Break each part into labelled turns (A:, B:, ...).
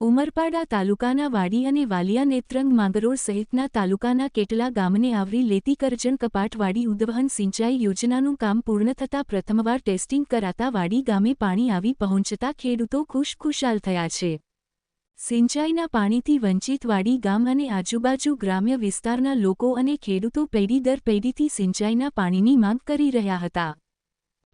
A: ઉમરપાડા તાલુકાના વાડી અને વાલિયા નેત્રંગ માંગરોળ સહિતના તાલુકાના કેટલા ગામને આવરી લેતી કરજણ કપાટવાડી ઉદ્વહન સિંચાઈ યોજનાનું કામ પૂર્ણ થતાં પ્રથમવાર ટેસ્ટિંગ કરાતા વાડી ગામે પાણી આવી પહોંચતા ખેડૂતો ખુશખુશાલ થયા છે. સિંચાઈના પાણીથી વંચિત વાડી ગામ અને આજુબાજુ ગ્રામ્ય વિસ્તારના લોકો અને ખેડૂતો પેઢી દર પેઢીથી સિંચાઈના પાણીની માંગ કરી રહ્યા હતા.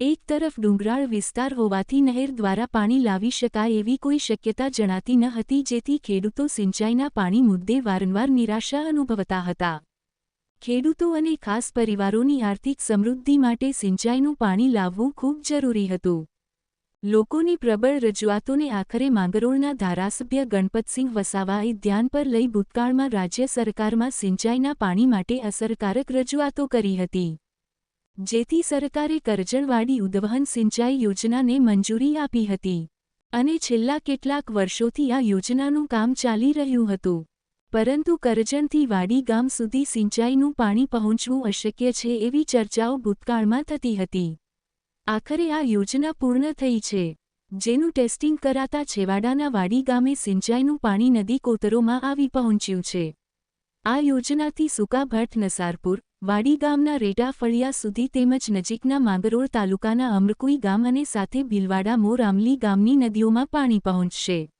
A: એક તરફ ડુંગરાળ વિસ્તાર હોવાથી નહેર દ્વારા પાણી લાવી શકાય એવી કોઈ શક્યતા જણાતી ન હતી, જેથી ખેડૂતો સિંચાઈના પાણી મુદ્દે વારંવાર નિરાશા અનુભવતા હતા. ખેડૂતો અને ખાસ પરિવારોની આર્થિક સમૃદ્ધિ માટે સિંચાઈનું પાણી લાવવું ખૂબ જરૂરી હતું. લોકોની પ્રબળ રજૂઆતોને આખરે માંગરોળના ધારાસભ્ય ગણપતસિંહ વસાવાએ ધ્યાન પર લઈ ભૂતકાળમાં રાજ્ય સરકારમાં સિંચાઈના પાણી માટે અસરકારક રજૂઆતો કરી હતી. જેથી સરકારે કરજણવાડી ઉદવહન સિંચાઈ યોજનાને મંજૂરી આપી હતી. અને છેલ્લા કેટલાક વર્ષોથી આ યોજનાનું કામ ચાલી રહ્યું હતું. પરંતુ કરજણથી વાડી ગામ સુધી સિંચાઈનું પાણી પહોંચવું અશક્ય છે એવી ચર્ચાઓ ભૂતકાળમાં થતી હતી. આખરે આ યોજના પૂર્ણ થઈ છે. જેનું ટેસ્ટિંગ કરાતા છેવાડાના વાડી ગામે સિંચાઈનું પાણી નદી કોતરોમાં આવી પહોંચ્યું છે. આ યોજનાથી સુકાભટ્ટ નસારપુર, વાડી ગામના રેડા ફળિયા સુધી તેમજ નજીકના માંગરોળ તાલુકાના અમરકુઈ ગામ અને સાથે ભીલવાડા મોર આમલી ગામની નદીઓમાં પાણી પહોંચશે.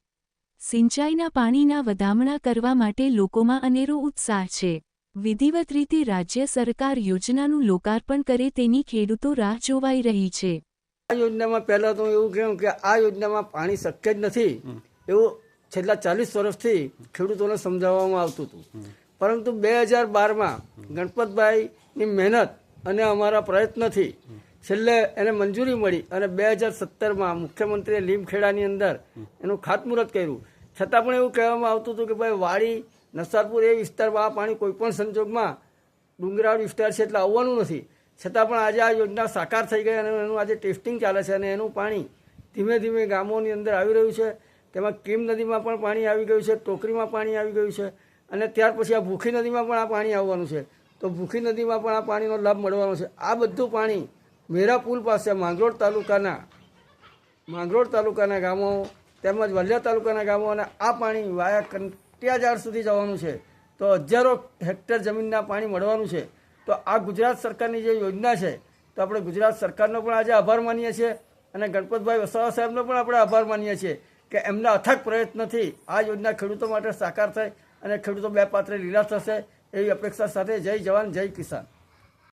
A: સિંચાઈના પાણીના વધામણા કરવા માટે લોકોમાં અનેરો ઉત્સાહ છે. વિધિવત રીતે રાજ્ય સરકાર યોજનાનું લોકાર્પણ કરે તેની ખેડૂતો રાહ જોવાઈ રહી છે.
B: આ યોજનામાં પહેલાં તો હું એવું કહ્યું કે આ યોજનામાં પાણી શક્ય જ નથી. એવું છેલ્લા ચાલીસ વર્ષથી ખેડૂતોને સમજાવવામાં આવતું હતું. પરંતુ બે હજાર બારમાં ગણપતભાઈની મહેનત અને અમારા પ્રયત્નથી છેલ્લે એને મંજૂરી મળી અને બે હજાર સત્તરમાં મુખ્યમંત્રીએ લીમખેડાની અંદર એનું ખાતમુહૂર્ત કર્યું. છતાં પણ એવું કહેવામાં આવતું હતું કે ભાઈ વાડી નસારપુર એ વિસ્તારમાં આ પાણી કોઈપણ સંજોગમાં ડુંગરાળ વિસ્તાર છે એટલે આવવાનું નથી. છતાં પણ આજે આ યોજના સાકાર થઈ ગઈ અને એનું આજે ટેસ્ટિંગ ચાલે છે અને એનું પાણી ધીમે ધીમે ગામોની અંદર આવી રહ્યું છે. તેમાં કીમ નદીમાં પણ પાણી આવી ગયું છે, ટોકરીમાં પાણી આવી ગયું છે અને ત્યાર પછી આ ભૂખી નદીમાં પણ આ પાણી આવવાનું છે. તો ભૂખી નદીમાં પણ આ પાણીનો લાભ મળવાનો છે. આ બધું પાણી મેરા પુલ પાસે માંગરોળ તાલુકાના માંગરોળ તાલુકાના ગામો તેમજ વલિયા તાલુકાના ગામો અને આ પાણી વાયા કંટિયાજાળ સુધી જવાનું છે. તો હજારો હેક્ટર જમીનના પાણી મળવાનું છે. તો આ ગુજરાત સરકારની જે યોજના છે, તો આપણે ગુજરાત સરકારનો પણ આજે આભાર માનીએ છીએ અને ગણપતભાઈ વસાવા સાહેબનો પણ આપણે આભાર માનીએ છીએ કે એમના અથાગ પ્રયત્નથી આ યોજના ખેડૂતો માટે સાકાર થાય અને ખેડૂતો બે પાત્રે લીલા થશે એવી અપેક્ષા સાથે જય જવાન, જય કિસાન.